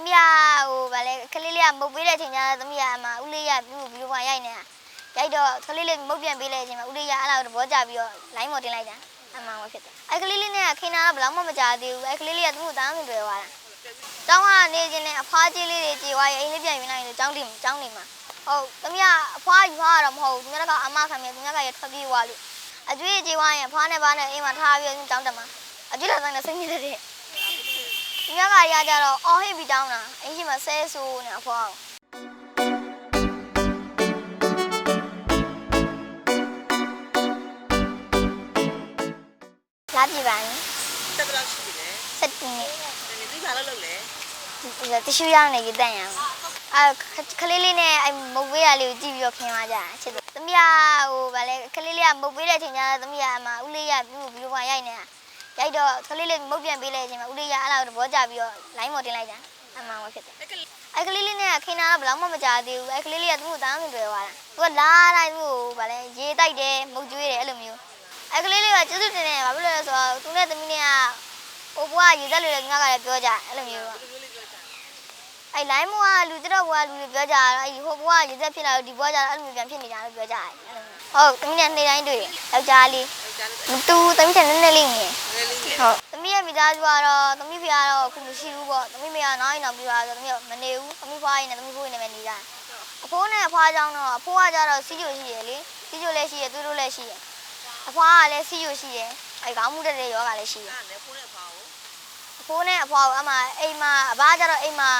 သမီးကဟိုဗာလဲကလေးလေးကမုတ်ပေးတဲ့အချိန်ကျတော့သမီးကအမဦးလေးရပြီးပြီးတော့ရိုက်နေတာရိုက်တော့ကလေးလေးမုတ်ပြန်ပေးတဲ့အချိန်မှာဦးလေးရအဲ့လိုသဘောကျပြီးတော့လိုင်းမော်တင်လိုက်တာအမှန်ပဲဖြစ်တယ်အဲ့ကလေးလေးနဲ့ခင်းတာတော့ဘယ်တော့မှမကြသေးဘူးအဲ့ကလေးလေးကသူ့ကိုတောင်းနေတွေ့သွားတာကျောင်းကနေချင်းနဲ့အဖွားကြီးလေးတွေကြေသွားရင်အိမ်လေးပြန်ယူလိုက်ရင်ကျောင်းတင်ကျောင်းနေမှာဟုတ်သမီးကအဖွားယူသွားတော့မဟုတ်ဘူးသူများကအမခံမြသူများကရထွက်ပြေးသွားလို့အကျွေးကြေသွားရင်အဖွားနဲ့ဘာနဲ့အိမ်မှာထားပြီးတော့ကျောင်းတက်မှာအကျွေးလာဆိုင်နဲ့စိတ်ညစ်တဲ့ ဒီမြကရီကကြတော့အော်ဟစ်ပြီးတောင်းတာအင်းရှိမဆဲဆိုးနေအဖွားလာပြပါရင်တက်ဘယ်လောက်ရှိပြီလဲစက်တင်နေတနေ့ဒီဘာလို့လုပ်လဲတ िश ူးရောင်းနေကြတန်ရအောင်အဲခလေးလေးနဲ့အဲမုတ်ပေးရလေးကိုကြည့်ပြီးတော့ခင်သွားကြတာချစ်တယ်သမီးကဟိုဗာလဲခလေးလေးကမုတ်ပေးတဲ့အချိန်ကျတော့သမီးကအမဦးလေးရပြီးပြီးတော့ရိုက်နေတာ ရိုက်တော့ခလေးလေးမုတ်ပြန်ပေးတဲ့အချိန်မှာဦးလေးရအဲ့လိုသဘောကျပြီးတော့လိုင်းမော်တင်လိုက်တာအမှန်ပဲဖြစ်တယ်အဲ့ကလေးအဲ့ကလေးလေးနဲ့ခင်းတာတော့ဘယ်တော့မှမကြသေးဘူးအဲ့ကလေးလေးကသူ့ကိုတောင်းနေတွေ့သွားတာသူကလာတိုင်းသူ့ကိုဗာလဲရေးတိုက်တယ်မုတ်ကျွေးတယ်အဲ့လိုမျိုးအဲ့ကလေးလေးကကျေးဇူးတင်တယ်ဘာဖြစ်လို့လဲဆိုတော့သူနဲ့သမီးနဲ့ကဟိုဘွားရေးသက်လို့လည်းငါကလည်းပြောကြအဲ့လိုမျိုးပေါ့ဒီလိုလေးပြောချင်အဲ့လိုင်းမောကလူတက်တော့ဘွားလူတွေပြောကြတာအဲ့ဟိုဘွားရေးသက်ဖြစ်လာတော့ဒီဘွားကြတော့အဲ့လိုမျိုးပြန်ဖြစ်နေကြလို့ပြောကြတယ်အဲ့လိုမျိုးဟုတ်သမီးနဲ့နေ့တိုင်းတွေ့ယောက်ျားလေးယောက်ျားလေးမတူသမီးနဲ့နည်းနည်းလေးငယ်ငယ်လေးငယ် ဟုတ်သမီးရဲ့မိသား စုကတော့သမီးဖေကတော့အခုမရှိဘူးပေါ့သမီးမေကနောက်ရင်နောက်ပြီးတော့သမီးကမနေဘူးသမီးဖွားရင်လည်းသမီးဖိုးရင်လည်းနေကြတယ်အဖိုးနဲ့အဖွားကြောင့်တော့အဖိုးကကြတော့စီးကြိုရှိရလေစီးကြိုလည်းရှိရသူတို့လည်းရှိရအဖွားကလည်းစီးကြိုရှိရအဲခေါင်းမှုတက်တဲ့ယောဂလည်းရှိရအဲ့နဲ့ဖုန်းနဲ့ပါဦးအဖိုးနဲ့အဖွားကအမအိမ်မှာအဘကြတော့အိမ်မှာ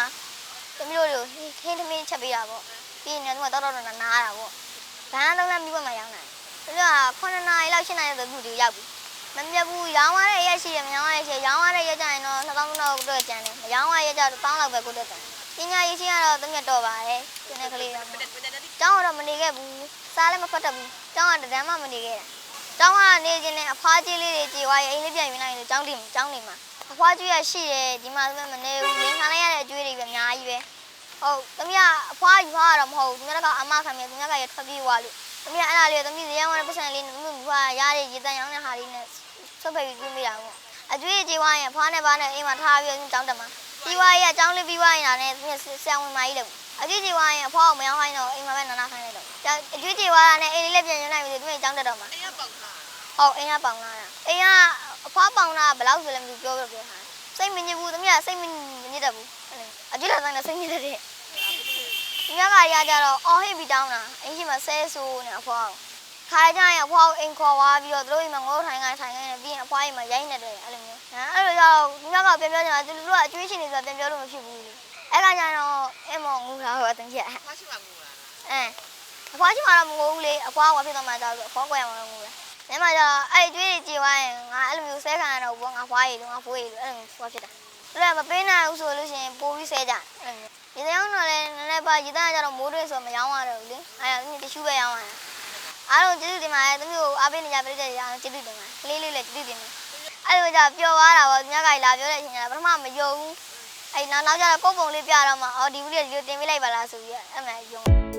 သမီးတို့ကိုခင်းသမီးချက်ပေးတာပေါ့ပြီးရင်လည်းသူကတော်တော်တော်နားတာပေါ့ဘန်းလုံးလည်းမိဘမှာရောင်းတယ်သူက9နာရီလောက်10နာရီဆိုသူတို့ရောက်ပြီ မမြတ်ဘူးရောင်းရတဲ့ရက်ရှိတယ်မရောင်းရတဲ့ရက်ရှိတယ်ရောင်းရတဲ့ရက်ကြရင်တော့2000တော့ကိုတော့ကျန်တယ်မရောင်းရတဲ့ရက်ကြတော့1000လောက်ပဲကိုတော့ကျန်တယ်ပညာရေးချင်းကတော့တမက်တော့ပါတယ်ကျန်တဲ့ကလေးတော့ဘယ်နဲ့ဘယ်နဲ့ဒီကျောင်းကတော့မနေခဲ့ဘူးစားလည်းမဖတ်တတ်ဘူးကျောင်းကတန်းမှမနေခဲ့တာကျောင်းကနေချင်းနဲ့အဖွားကြီးလေးတွေကြေသွားရင်အိမ်လေးပြန်ယူလိုက်ရင်ကျောင်းတင်ကျောင်းနေမှာအဖွားကြီးရရှိတယ်ဒီမှာဆိုမနေဘူးလင်းခံလိုက်ရတဲ့အကျွေးတွေပဲအများကြီးပဲဟုတ်သမီးကအဖွားယူသွားတော့မဟုတ်ဘူးသူများကအမခံမြသူများကရထွက်ပြေးသွားလို့ သမီးကအဲ့ဒါလေးသမီးဇေယျဝါနဲ့ပတ်စံလေးနဲ့သမီးကရတဲ့ရေတန်ရောင်းတဲ့ဟာလေးနဲ့ဆွတ်ဖက်ပြီးပြင်းပေးတာပေါ့အကျွေးကြေးဝိုင်းရင်ဖွားနဲ့ပါနဲ့အိမ်မှာထားပြီးတော့ကျောင်းတက်မှာပြီးွားရအကျောင်းလေးပြီးွားရင်လည်းသူဆံဝင်မကြီးလို့အကျွေးကြေးဝိုင်းရင်အဖွားကိုမယောင်းခိုင်းတော့အိမ်မှာပဲနာနာခိုင်းလိုက်တော့အကျွေးကြေးဝါးတာနဲ့အိမ်လေးလည်းပြန်ရနိုင်ပြီသူကျောင်းတက်တော့မှာအဲ့ရပေါက်ထားဟုတ်အိမ်ကပေါင်လာတာအိမ်ကအဖွားပေါင်လာဘယ်လောက်ဆိုလဲမသိပြောပြောပြောဟာစိတ်မညစ်ဘူးသမီးကစိတ်မညစ်တတ်ဘူးအကျွေးလာဆိုင်နဲ့စိတ်ညစ်တဲ့ ဒီမြကရီကကြတော့အော်ဟစ်ပြီးတောင်းတာအင်းရှိမဆဲဆိုးနေအဖွားကိုခါကြရင်အဖွားကိုအိမ်ခေါ်သွားပြီးတော့သူတို့အိမ်မှာငိုးထိုင်ခိုင်းထိုင်ခိုင်းနေပြီးရင်အဖွားအိမ်မှာရိုက်နေတယ်အဲ့လိုမျိုးဟမ်အဲ့လိုကြောင့်ဒီမြောက်ကပြန်ပြောချင်တာသူတို့ကအကျွေးရှင်နေဆိုတာပြန်ပြောလို့မဖြစ်ဘူးလေအဲ့ကကြတော့အမေငူတာဟောတင်ချက်ဖားရှိပါငူလားအဲအဖွားချင်းမှတော့မငိုဘူးလေအဖွားကဖြစ်တော့မှကြောက်ဆိုအဖွားကွယ်ရမှာတော့ငိုတယ်ညမှာကျတော့အဲ့ကျွေးတွေကြည်သွားရင်ငါအဲ့လိုမျိုးဆဲခံရတော့ဘောငါဖွားရည်လို့ငါဖိုးရည်လို့အဲ့လိုမျိုးဖွားဖြစ်တာအဲ့ဒါမပေးနိုင်ဘူးဆိုလို့ရှိရင်ပိုးပြီးဆဲကြအဲ့လိုမျိုး ရေတယောင်းတော့လည်းနည်းနည်းပါရေတန်းကကျတော့မိုးတွေဆိုမရောင်းရတော့ဘူးလေအဲ့ဒါတ िश ူးပဲရောင်းရတာအားလုံးကျေးဇူးတင်ပါတယ်သမီးကိုအားပေးနေကြပြည့်တဲ့ရအောင်ကျေးဇူးတင်ပါတယ်ကလေးလေးလည်းကျေးဇူးတင်တယ်အဲ့လိုကြောင့်ပျော်သွားတာပေါ့သူများကလာပြောတဲ့အချိန်ကျတော့ပထမမယုံဘူးအဲ့နောက်နောက်ကျတော့ကိုယ့်ပုံလေးပြတော့မှအော်ဒီဘူးလေးဒီလိုတင်ပေးလိုက်ပါလားဆိုပြီးအဲ့မှယုံ